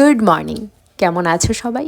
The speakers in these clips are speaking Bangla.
Good morning. কেমন আছো সবাই?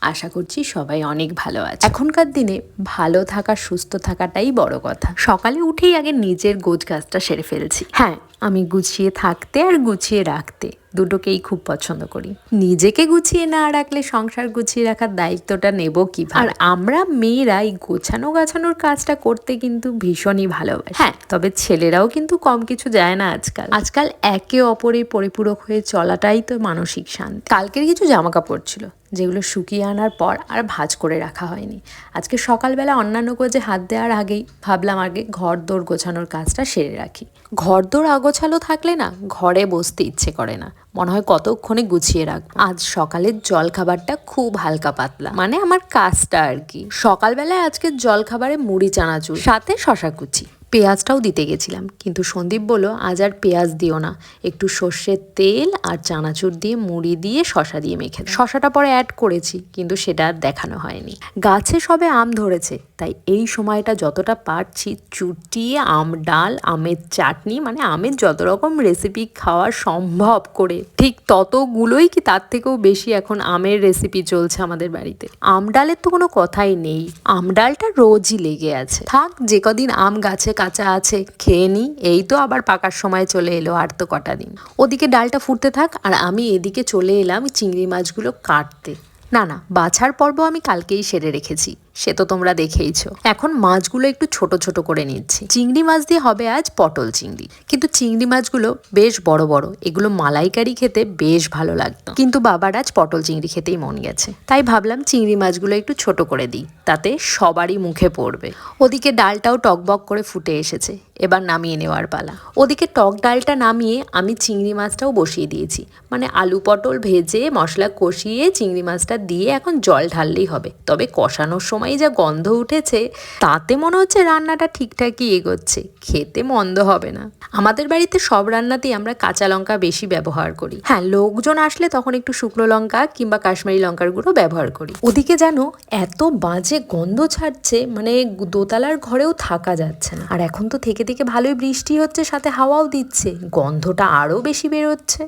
আশা করছি সবাই অনেক ভালো আছে। এখনকার দিনে ভালো থাকা, সুস্থ থাকাটাই বড় কথা। সকালে উঠেই আগে নিজের গোছ গাছটা সেরে ফেলছি। হ্যাঁ আমি গুছিয়ে থাকতে আর গুছিয়ে রাখতে দুটোকেই খুব পছন্দ করি। নিজেকে গুছিয়ে না রাখলে সংসার গুছিয়ে রাখার দায়িত্বটা নেব কি আর আমরা মেয়েরা এই গোছানো গাছানোর কাজটা করতে কিন্তু ভীষণই ভালোবাসি। হ্যাঁ তবে ছেলেরাও কিন্তু কম কিছু যায় না আজকাল। আজকাল একে অপরে পরিপূরক হয়ে চলাটাই তো মানসিক শান্তি। কালকের কিছু জামা কাপড় ছিল। যেগুলো শুকিয়ে আনার পর আর ভাঁজ করে রাখা হয়নি। আজকে সকালবেলা অন্যান্য কাজে হাত দেওয়ার আগেই ভাবলাম আগে ঘর দৌড় গোছানোর কাজটা সেরে রাখি। ঘর দৌড় আগোছালো থাকলে না ঘরে বসতে ইচ্ছে করে না। মনে হয় কতক্ষণে গুছিয়ে রাখব। আজ সকালের জল খাবারটা খুব হালকা পাতলা। মানে আমার কাজটা আর কি। সকালবেলায় আজকে জল খাবারে মুড়ি, চানাচুর, সাথে শশা কুচি পেঁয়াজটাও দিতে গেছিলাম। কিন্তু সন্দীপ বলল, আজ আর পেঁয়াজ দিও না। একটু সর্ষের তেল আর চানাচুর দিয়ে মুড়ি দিয়ে শশা দিয়ে মেখে শশাটা পরে অ্যাড করেছি, কিন্তু সেটা আর দেখানো হয়নি। গাছে সবে আম ধরেছে, তাই এই সময়টা যতটা পারছি চুটিয়ে আম ডাল, আমের চাটনি মানে আমের যত রকম রেসিপি খাওয়া সম্ভব করে, ঠিক ততগুলোই কি তার থেকেও বেশি এখন আমের রেসিপি চলছে আমাদের বাড়িতে। আম ডালের তো কোনো কথাই নেই। আম ডালটা রোজই লেগে আছে। থাক, যে কদিন আম গাছে কাঁচা আছে, খেয়ে নিই এই তো আবার পাকার সময় চলে এলো আর তো কটা দিন। ওদিকে ডালটা ফুটতে থাক আর আমি এদিকে চলে এলাম চিংড়ি মাছগুলো কাটতে। না না, বাছার পর্ব আমি কালকেই সেরে রেখেছি। সে তো তোমরা দেখেইছো। এখন মাছগুলো একটু ছোট ছোট করে নিচ্ছি। চিংড়ি মাছ দিয়ে হবে আজ পটল চিংড়ি। কিন্তু চিংড়ি মাছগুলো বেশ বড় বড়। এগুলো মালাইকারি খেতে বেশ ভালো লাগতো। কিন্তু বাবার আজ পটল চিংড়ি খেতেই মন গেছে। তাই ভাবলাম চিংড়ি মাছগুলো একটু ছোট করে দিই। তাতে সবারই মুখে পড়বে। ওদিকে ডালটাও টকবক করে ফুটে এসেছে। এবার নামিয়ে নেওয়ার পালা। ওদিকে টক ডালটা নামিয়ে আমি চিংড়ি মাছটাও বসিয়ে দিয়েছি। মানে আলু পটল ভেজে মশলা কষিয়ে চিংড়ি মাছটা দিয়ে এখন জল ঢাললেই হবে। তবে কষানোর সময় যা গন্ধ উঠেছে, তাতে মনে হচ্ছে রান্নাটা ঠিকঠাকই এগোচ্ছে। খেতে মন্দ হবে না। আমাদের বাড়িতে সব রান্নাতেই আমরা কাঁচা লঙ্কা বেশি ব্যবহার করি। হ্যাঁ লোকজন আসলে তখন একটু শুকনো লঙ্কা কিংবা কাশ্মীরি লঙ্কার গুঁড়ো ব্যবহার করি। ওদিকে যেন এত বাজে গন্ধ ছাড়ছে মানে দোতলার ঘরেও থাকা যাচ্ছে না। আর এখন তো থেকে থেকে ভালোই বৃষ্টি হচ্ছে, সাথে হাওয়াও দিচ্ছে। গন্ধটা আরও বেশি বেরোচ্ছে।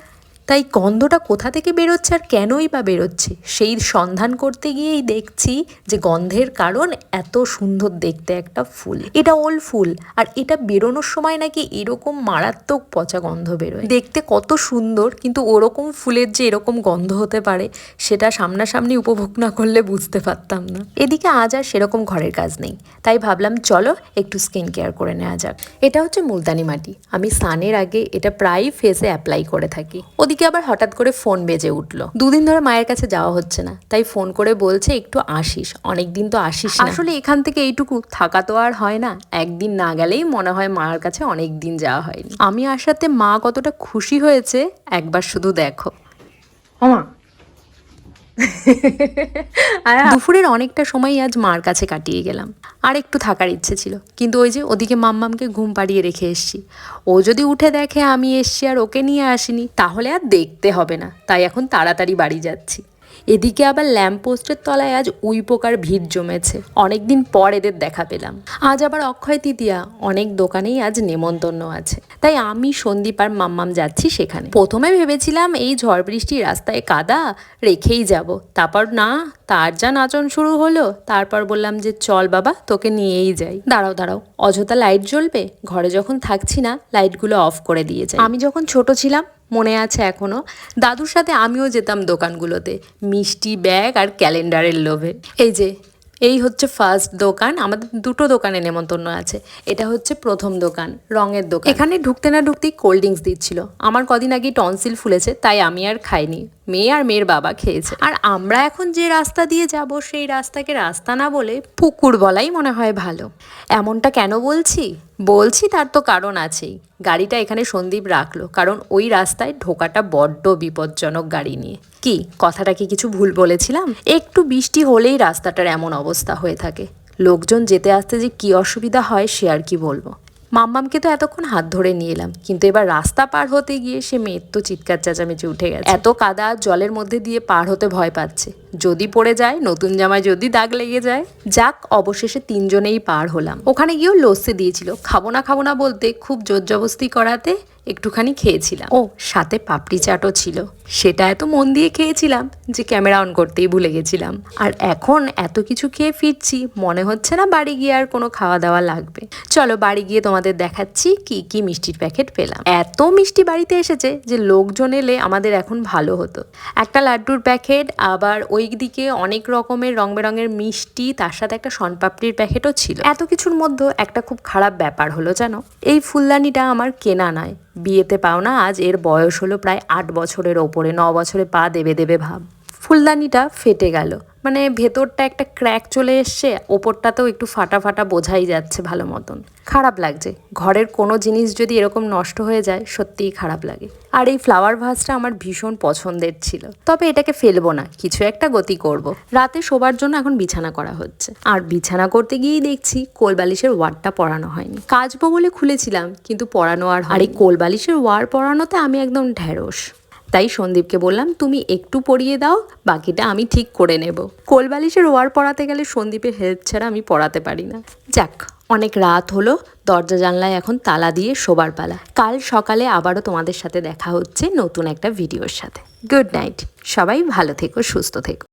তাই গন্ধটা কোথা থেকে বেরোচ্ছে আর কেনই বা বেরোচ্ছে? সেই সন্ধান করতে গিয়েই দেখছি যে গন্ধের কারণ এত সুন্দর দেখতে একটা ফুল। এটা ওল ফুল, আর এটা বেরোনোর সময় নাকি এরকম মারাত্মক পচা গন্ধ বেরোয়। দেখতে কত সুন্দর, কিন্তু ওরকম ফুলের যে এরকম গন্ধ হতে পারে, সেটা সামনাসামনি উপভোগ না করলে বুঝতে পারতাম না। এদিকে আজ আর সেরকম ঘরের কাজ নেই, তাই ভাবলাম চলো একটু স্কিন কেয়ার করে নেওয়া যাক। এটা হচ্ছে মুলতানি মাটি। আমি স্নানের আগে এটা প্রায় ফেসে অ্যাপ্লাই করে থাকি। ওদিকে আবার হঠাৎ করে ফোন বেজে উঠল। দুদিন ধরে মায়ের কাছে যাওয়া হচ্ছে না তাই ফোন করে বলছে একটু আসিস অনেকদিন তো আসিস আসলে এখান থেকে এইটুকু থাকা তো আর হয় না একদিন না গেলেই মনে হয় মার কাছে অনেক দিন যাওয়া হয়নি। আমি আসাতে মা কতটা খুশি হয়েছে একবার শুধু দেখো। ওমা আর দুপুরের অনেকটা সময় আজ মার কাছে কাটিয়ে গেলাম। আর একটু থাকার ইচ্ছে ছিল, কিন্তু ওই যে ওদিকে মাম্মামকে ঘুম পাড়িয়ে রেখে এসছি। ও যদি উঠে দেখে আমি এসছি আর ওকে নিয়ে আসিনি, তাহলে আর দেখতে হবে না। তাই এখন তাড়াতাড়ি বাড়ি যাচ্ছি। এদিকে আবার ল্যাম্প পোস্টের তলায় আজ উই পোকার ভিড় জমেছে। অনেকদিন পর এদের দেখা পেলাম। আজ আবার অক্ষয় তৃতীয়া, অনেক দোকানেই আজ নেমন্তন্ন আছে। তাই আমি, সন্দীপ আর মাম্মাম যাচ্ছি সেখানে। প্রথমে ভেবেছিলাম এই ঝড় বৃষ্টি রাস্তায় কাদা, রেখেই যাব। তারপর না, তার যা নাচন শুরু হলো, তারপর বললাম যে, চল বাবা, তোকে নিয়েই যাই। দাঁড়াও দাঁড়াও, অযথা লাইট জ্বলবে? ঘরে যখন থাকছি না, লাইটগুলো অফ করে দিয়ে যাই। আমি যখন ছোট ছিলাম মনে আছে এখনও দাদুর সাথে আমিও যেতাম দোকানগুলোতে। মিষ্টি ব্যাগ আর ক্যালেন্ডারের লোভে। এই যে, এই হচ্ছে ফার্স্ট দোকান। আমাদের দুটো দোকানে নেমন্তন্ন আছে। এটা হচ্ছে প্রথম দোকান, রঙের দোকান। এখানে ঢুকতে না ঢুকতেই কোল্ড ড্রিঙ্কস দিচ্ছিল। আমার কদিন আগেই টনসিল ফুলেছে, তাই আমি আর খাইনি। মেয়ে আর মেয়ের বাবা খেয়েছে। আর আমরা এখন যে রাস্তা দিয়ে যাব, সেই রাস্তাকে রাস্তা না বলে পুকুর বলাই মনে হয় ভালো। এমনটা কেন বলছি? বলছি তার তো কারণ আছেই। গাড়িটা এখানে সন্দীপ রাখল, কারণ ওই রাস্তায় ঢোকাটা বড্ড বিপজ্জনক গাড়ি নিয়ে। কি, কথাটা কি কিছু ভুল বলেছিলাম? একটু বৃষ্টি হলেই রাস্তাটার এমন অবস্থা হয়ে থাকে। লোকজন যেতে আসতে যে কি অসুবিধা হয় সে আর কি বলব? মাম্মামকে তো এতক্ষণ হাত ধরে নিয়ে এলাম, কিন্তু এবার রাস্তা পার হতে গিয়ে সে মেয়ের তো চিৎকার চেঁচামেচি উঠে গেছে। এত কাদা জলের মধ্যে দিয়ে পার হতে ভয় পাচ্ছে। যদি পড়ে যায়, নতুন জামায় যদি দাগ লেগে যায়। যাক, অবশেষে তিনজনেই পার হলাম। ওখানে গিয়েও লস্যি দিয়েছিল। খাব না খাব না বলতে, খুব জোর জবস্তি করাতে একটুখানি খেয়েছিলাম। ও, সাথে পাপড়ি চাটও ছিল। সেটা এত মন দিয়ে খেয়েছিলাম যে ক্যামেরা অন করতেই ভুলে গেছিলাম। আর এখন এত কিছু খেয়ে ফিরছি, মনে হচ্ছে না বাড়ি গিয়ে আর কোনো খাওয়া দাওয়া লাগবে। চলো, বাড়ি গিয়ে তোমাদের দেখাচ্ছি কি কি মিষ্টির প্যাকেট পেলাম। এত মিষ্টি বাড়িতে এসেছে যে লোকজন এলে আমাদের এখন ভালো হতো। একটা লাড্ডুর প্যাকেট, আবার ওই দিকে অনেক রকমের রং বেরঙের মিষ্টি, তার সাথে একটা শনপাপড়ির প্যাকেটও ছিল। এত কিছুর মধ্যে একটা খুব খারাপ ব্যাপার হলো জানো? এই ফুলদানিটা আমার কেনা নয়। বিয়েতে পাও না আজ এর বয়স হলো প্রায় আট বছরের ওপরে, ন বছরে পা দেবে দেবে ভাব। ফুলদানিটা ফেটে গেল। মানে ভেতরটা একটা ক্র্যাক চলে এসছে, ওপরটাতেও একটু ফাটা ফাটা বোঝাই যাচ্ছে ভালো মতন। খারাপ লাগছে। ঘরের কোনো জিনিস যদি এরকম নষ্ট হয়ে যায়, সত্যিই খারাপ লাগে। আর এই ফ্লাওয়ার ভাসটা আমার ভীষণ পছন্দের ছিল। তবে এটাকে ফেলব না, কিছু একটা গতি করব। রাতে শোবার জন্য এখন বিছানা করা হচ্ছে। আর বিছানা করতে গিয়েই দেখছি কোলবালিশের ওয়ারটা পরানো হয়নি। কাচবো বলে খুলেছিলাম, কিন্তু পরানো আর আর এই কোলবালিশের ওয়ার পরানোতে আমি একদম ঢ্যাঁড়স। তাই সন্দীপকে বললাম, তুমি একটু পড়িয়ে দাও, বাকিটা আমি ঠিক করে নেব। কোলবালিশের ওয়ার পড়াতে গেলে সন্দীপের হেল্প ছাড়া আমি পড়াতে পারি না। যাক, অনেক রাত হলো, দরজা জানলায় এখন তালা দিয়ে শোবার পালা। কাল সকালে আবারও তোমাদের সাথে দেখা হচ্ছে নতুন একটা ভিডিওর সাথে। গুড নাইট, সবাই ভালো থেকো, সুস্থ থেকো।